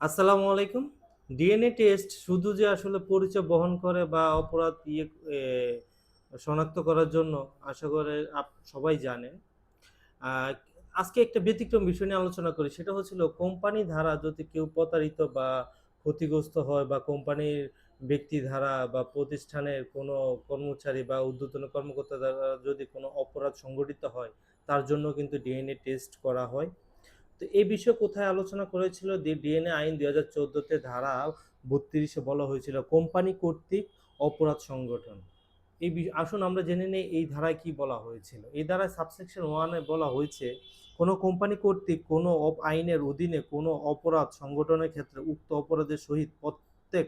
আসসালামু আলাইকুম। DNA test শুধু যে আসলে পরিচয় বহন করে বা অপরাধ ইয়ে শনাক্ত করার জন্য আশা করে আপ- সবাই জানে। আহ, আজকে একটা ব্যতিক্রম বিষয় নিয়ে আলোচনা করি। সেটা হচ্ছিল কোম্পানি ধারা যদি কেউ প্রতারিত বা ক্ষতিগ্রস্ত হয় বা কোম্পানির ব্যক্তি ধারা বা প্রতিষ্ঠানের কোনো কর্মচারী বা ঊর্ধ্বতন কর্মকর্তা দ্বারা যদি কোনো অপরাধ সংঘটিত হয় তার জন্য কিন্তু ডিএনএ টেস্ট করা হয়। তো এই বিষয়ে কোথায় আলোচনা করেছিল? ডিএনএ আইন দুই হাজার চোদ্দোতে ধারা বত্রিশে বলা হয়েছিল, কোম্পানি কর্তৃক অপরাধ সংগঠন। এই আসুন আমরা জেনে নেই এই ধারায় কি বলা হয়েছিল। এই ধারায় সাবসেকশন ওয়ানে বলা হয়েছে, কোনো কোম্পানি কর্তৃক কোনো আইনের অধীনে কোনো অপরাধ সংগঠনের ক্ষেত্রে উক্ত অপরাধের সহিত প্রত্যেক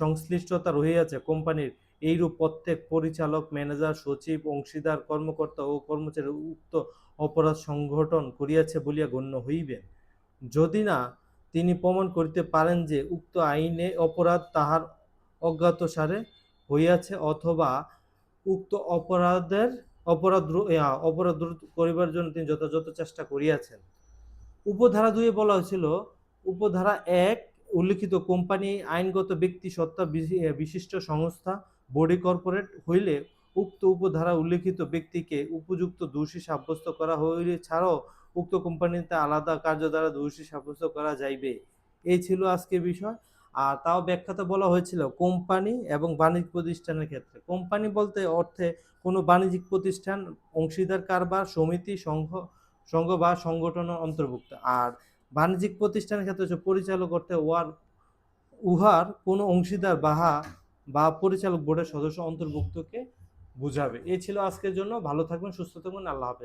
সংশ্লিষ্টতা রহিয়াছে কোম্পানির এইরূপ প্রত্যেক পরিচালক, ম্যানেজার, সচিব, অংশীদার, কর্মকর্তা ও কর্মচারী উক্ত অপরাধ সংগঠন করিয়াছে বলিয়া গণ্য হইবেন। যদি না, তিনি প্রমাণ করিতে পারেন যে উক্ত আইনে অপরাধ তাহার অজ্ঞাতসারে হইয়াছে অথবা উক্ত অপরাধের অপরাধ অপরাধ রোধ করিবার জন্য তিনি যথাযথ চেষ্টা করিয়াছেন। উপধারা দুয়ে বলা হয়েছিল উপধারা এক উল্লিখিত কোম্পানি আইনগত ব্যক্তি সত্তা বিশিষ্ট সংস্থা, বডি কর্পোরেট হইলে উক্ত উপধারা উল্লিখিত ব্যক্তিকে উপযুক্ত দোষী সাব্যস্ত করা হইলে ছাড়াও উক্ত কোম্পানিতে আলাদা কার্য দ্বারা দোষী সাব্যস্ত করা যাইবে। এই ছিল আজকের বিষয়। আর তাও ব্যাখ্যাতে বলা হয়েছিল, কোম্পানি এবং বাণিজ্যিক প্রতিষ্ঠানের ক্ষেত্রে। কোম্পানি বলতে অর্থে কোনো বাণিজ্যিক প্রতিষ্ঠান, অংশীদার কারবার, সমিতি, সংঘ সংঘ বা সংগঠনের অন্তর্ভুক্ত। আর বাণিজ্যিক প্রতিষ্ঠানের ক্ষেত্রে হচ্ছে পরিচালক অর্থে ওয়ার, উহার কোনো অংশীদার বাহা বা পরিচালক বোর্ডের সদস্য অন্তর্ভুক্তকে বুঝাবে। এ ছিল আজকের জন্য। ভালো থাকবেন, সুস্থ থাকবেন। আল্লাহ হাফেজ।